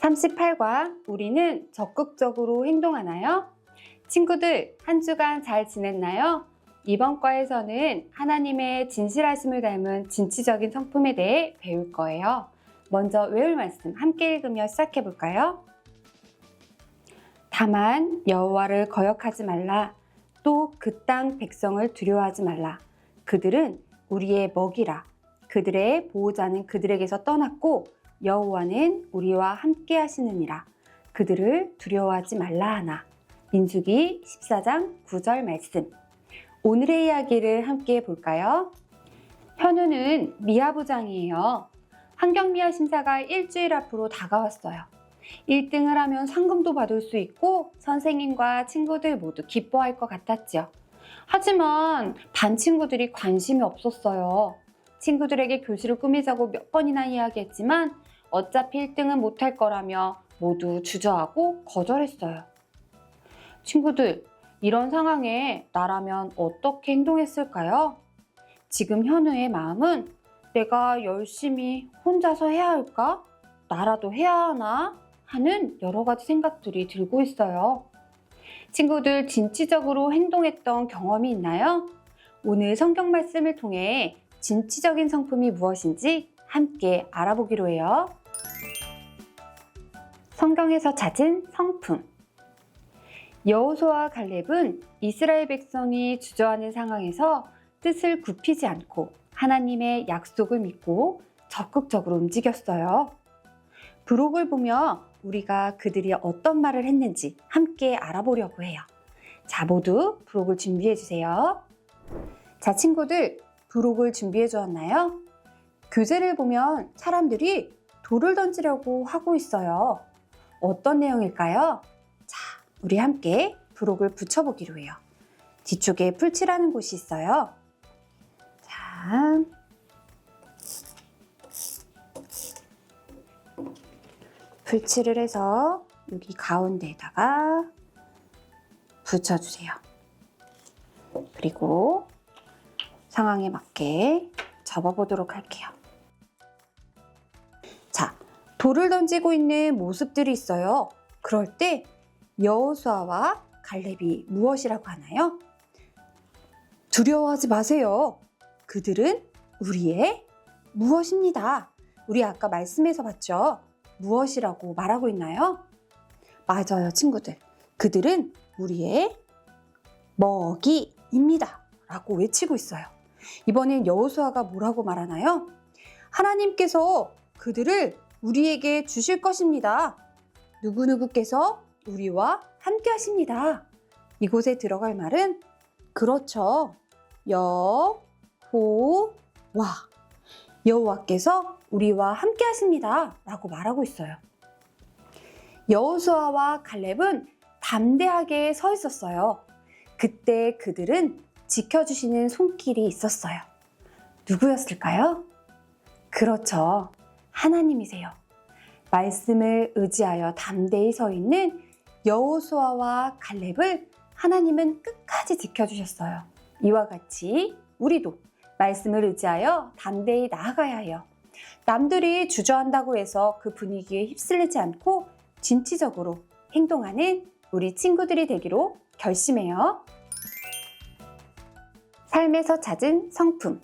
38과 우리는 적극적으로 행동하나요? 친구들, 한 주간 잘 지냈나요? 이번 과에서는 하나님의 진실하심을 닮은 진취적인 성품에 대해 배울 거예요. 먼저 외울 말씀 함께 읽으며 시작해 볼까요? 다만 여호와를 거역하지 말라. 또 그 땅 백성을 두려워하지 말라. 그들은 우리의 먹이라. 그들의 보호자는 그들에게서 떠났고 여호와는 우리와 함께 하시느니라. 그들을 두려워하지 말라 하나. 민수기 14장 9절 말씀. 오늘의 이야기를 함께 볼까요? 현우는 미아부장이에요. 환경미화 심사가 일주일 앞으로 다가왔어요. 1등을 하면 상금도 받을 수 있고 선생님과 친구들 모두 기뻐할 것 같았죠. 하지만 반 친구들이 관심이 없었어요. 친구들에게 교실을 꾸미자고 몇 번이나 이야기했지만 어차피 1등은 못할 거라며 모두 주저하고 거절했어요. 친구들, 이런 상황에 나라면 어떻게 행동했을까요? 지금 현우의 마음은 내가 열심히 혼자서 해야 할까? 나라도 해야 하나? 하는 여러 가지 생각들이 들고 있어요. 친구들 진취적으로 행동했던 경험이 있나요? 오늘 성경 말씀을 통해 진취적인 성품이 무엇인지 함께 알아보기로 해요. 성경에서 찾은 성품. 여호수아와 갈렙은 이스라엘 백성이 주저하는 상황에서 뜻을 굽히지 않고 하나님의 약속을 믿고 적극적으로 움직였어요. 부록을 보며 우리가 그들이 어떤 말을 했는지 함께 알아보려고 해요. 자, 모두 부록을 준비해 주세요. 자, 친구들, 부록을 준비해 주었나요? 교재를 보면 사람들이 돌을 던지려고 하고 있어요. 어떤 내용일까요? 자, 우리 함께 부록을 붙여보기로 해요. 뒤쪽에 풀칠하는 곳이 있어요. 자, 풀칠을 해서 여기 가운데에다가 붙여주세요. 그리고 상황에 맞게 접어보도록 할게요. 자, 돌을 던지고 있는 모습들이 있어요. 그럴 때 여호수아와 갈렙이 무엇이라고 하나요? 두려워하지 마세요. 그들은 우리의 무엇입니다. 우리 아까 말씀에서 봤죠? 무엇이라고 말하고 있나요? 맞아요, 친구들. 그들은 우리의 먹이입니다. 라고 외치고 있어요. 이번엔 여호수아가 뭐라고 말하나요? 하나님께서 그들을 우리에게 주실 것입니다. 누구누구께서 우리와 함께 하십니다. 이곳에 들어갈 말은 그렇죠. 여호와 여호와께서 우리와 함께 하십니다. 라고 말하고 있어요. 여호수아와 갈렙은 담대하게 서 있었어요. 그때 그들은 지켜주시는 손길이 있었어요. 누구였을까요? 그렇죠. 하나님이세요. 말씀을 의지하여 담대히 서 있는 여호수아와 갈렙을 하나님은 끝까지 지켜주셨어요. 이와 같이 우리도 말씀을 의지하여 담대히 나아가야 해요. 남들이 주저한다고 해서 그 분위기에 휩쓸리지 않고 진취적으로 행동하는 우리 친구들이 되기로 결심해요. 삶에서 찾은 성품.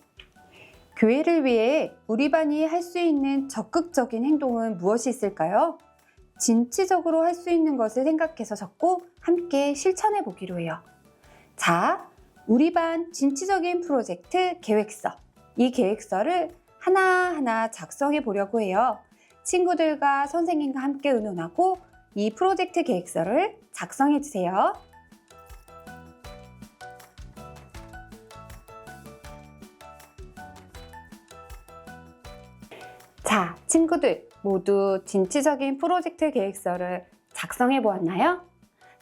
교회를 위해 우리 반이 할 수 있는 적극적인 행동은 무엇이 있을까요? 진취적으로 할 수 있는 것을 생각해서 적고 함께 실천해 보기로 해요. 자, 우리 반 진취적인 프로젝트 계획서. 이 계획서를 하나하나 작성해 보려고 해요. 친구들과 선생님과 함께 의논하고 이 프로젝트 계획서를 작성해 주세요. 자, 친구들 모두 진취적인 프로젝트 계획서를 작성해 보았나요?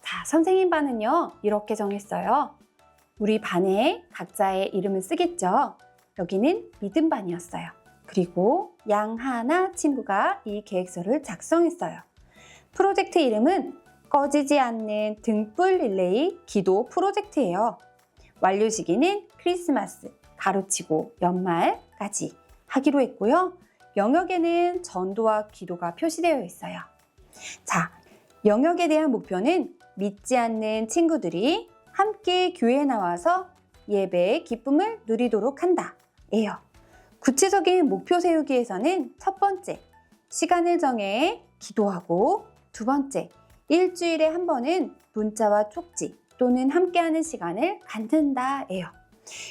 자, 선생님 반은요, 이렇게 정했어요. 우리 반에 각자의 이름을 쓰겠죠. 여기는 믿음 반이었어요. 그리고 양하나 친구가 이 계획서를 작성했어요. 프로젝트 이름은 꺼지지 않는 등불 릴레이 기도 프로젝트예요. 완료 시기는 크리스마스, 가로치고 연말까지 하기로 했고요. 영역에는 전도와 기도가 표시되어 있어요. 자, 영역에 대한 목표는 믿지 않는 친구들이 함께 교회에 나와서 예배의 기쁨을 누리도록 한다. 예요. 구체적인 목표 세우기에서는 첫 번째, 시간을 정해 기도하고 두 번째, 일주일에 한 번은 문자와 쪽지 또는 함께하는 시간을 갖는다. 예요.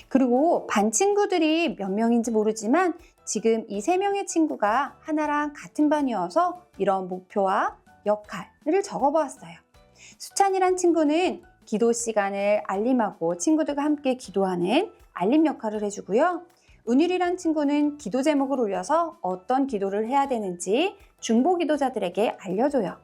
그리고 반 친구들이 몇 명인지 모르지만 지금 이 세 명의 친구가 하나랑 같은 반이어서 이런 목표와 역할을 적어보았어요. 수찬이란 친구는 기도 시간을 알림하고 친구들과 함께 기도하는 알림 역할을 해주고요. 은율이란 친구는 기도 제목을 올려서 어떤 기도를 해야 되는지 중보 기도자들에게 알려줘요.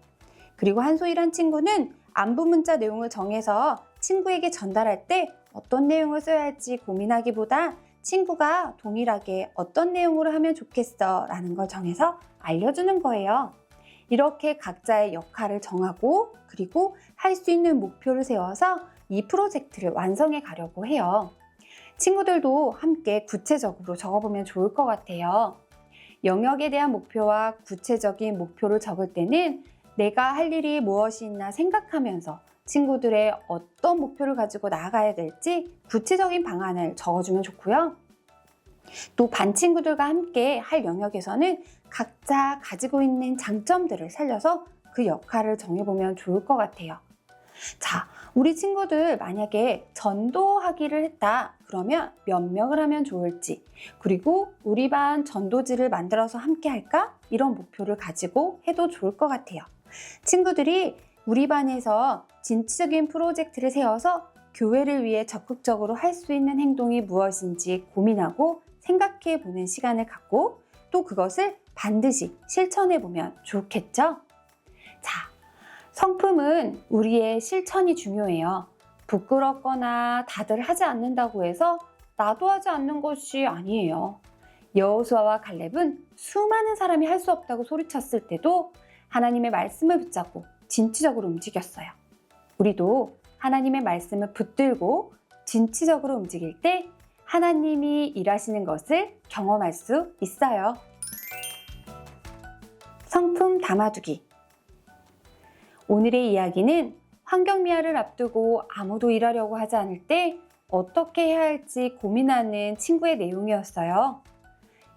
그리고 한소희란 친구는 안부 문자 내용을 정해서 친구에게 전달할 때 어떤 내용을 써야 할지 고민하기보다 친구가 동일하게 어떤 내용으로 하면 좋겠어 라는 걸 정해서 알려주는 거예요. 이렇게 각자의 역할을 정하고 그리고 할 수 있는 목표를 세워서 이 프로젝트를 완성해 가려고 해요. 친구들도 함께 구체적으로 적어보면 좋을 것 같아요. 영역에 대한 목표와 구체적인 목표를 적을 때는 내가 할 일이 무엇이 있나 생각하면서 친구들의 어떤 목표를 가지고 나아가야 될지 구체적인 방안을 적어주면 좋고요. 또 반 친구들과 함께 할 영역에서는 각자 가지고 있는 장점들을 살려서 그 역할을 정해보면 좋을 것 같아요. 자, 우리 친구들 만약에 전도하기를 했다. 그러면 몇 명을 하면 좋을지, 그리고 우리 반 전도지를 만들어서 함께 할까? 이런 목표를 가지고 해도 좋을 것 같아요. 친구들이 우리 반에서 진취적인 프로젝트를 세워서 교회를 위해 적극적으로 할 수 있는 행동이 무엇인지 고민하고 생각해 보는 시간을 갖고 또 그것을 반드시 실천해 보면 좋겠죠? 자, 성품은 우리의 실천이 중요해요. 부끄럽거나 다들 하지 않는다고 해서 나도 하지 않는 것이 아니에요. 여호수아와 갈렙은 수많은 사람이 할 수 없다고 소리쳤을 때도 하나님의 말씀을 붙잡고 진취적으로 움직였어요. 우리도 하나님의 말씀을 붙들고 진취적으로 움직일 때 하나님이 일하시는 것을 경험할 수 있어요. 성품 담아두기. 오늘의 이야기는 환경미화를 앞두고 아무도 일하려고 하지 않을 때 어떻게 해야 할지 고민하는 친구의 내용이었어요.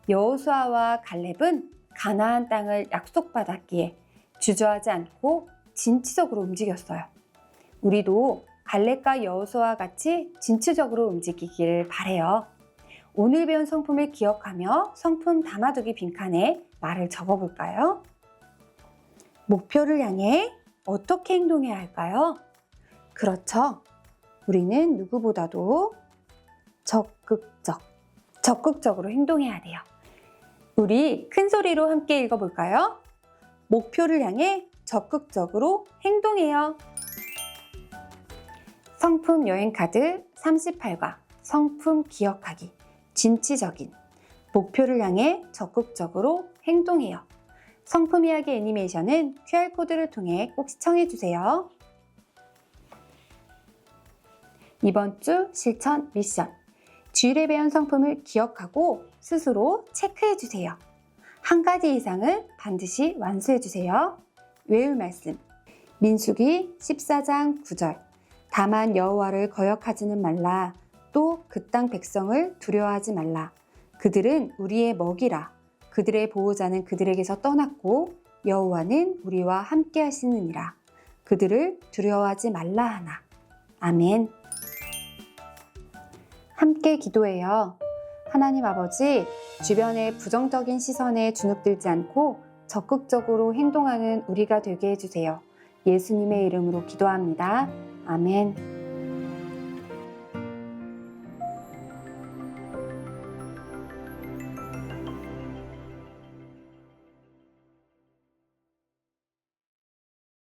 여호수아와 갈렙은 가나안 땅을 약속받았기에 주저하지 않고 진취적으로 움직였어요. 우리도 갈렙과 여호수아와 같이 진취적으로 움직이기를 바래요. 오늘 배운 성품을 기억하며 성품 담아두기 빈칸에 말을 적어볼까요? 목표를 향해 어떻게 행동해야 할까요? 그렇죠. 우리는 누구보다도 적극적, 적극적으로 행동해야 돼요. 우리 큰 소리로 함께 읽어볼까요? 목표를 향해 적극적으로 행동해요. 성품 여행 카드 38과 성품 기억하기, 진취적인, 목표를 향해 적극적으로 행동해요. 성품 이야기 애니메이션은 QR코드를 통해 꼭 시청해주세요. 이번 주 실천 미션. 주일에 배운 성품을 기억하고 스스로 체크해주세요. 한 가지 이상은 반드시 완수해주세요. 외울 말씀. 민수기 14장 9절. 다만 여호와를 거역하지는 말라. 또 그 땅 백성을 두려워하지 말라. 그들은 우리의 먹이라. 그들의 보호자는 그들에게서 떠났고 여호와는 우리와 함께 하시느니라. 그들을 두려워하지 말라 하나. 아멘. 함께 기도해요. 하나님 아버지, 주변의 부정적인 시선에 주눅들지 않고 적극적으로 행동하는 우리가 되게 해주세요. 예수님의 이름으로 기도합니다. 아멘.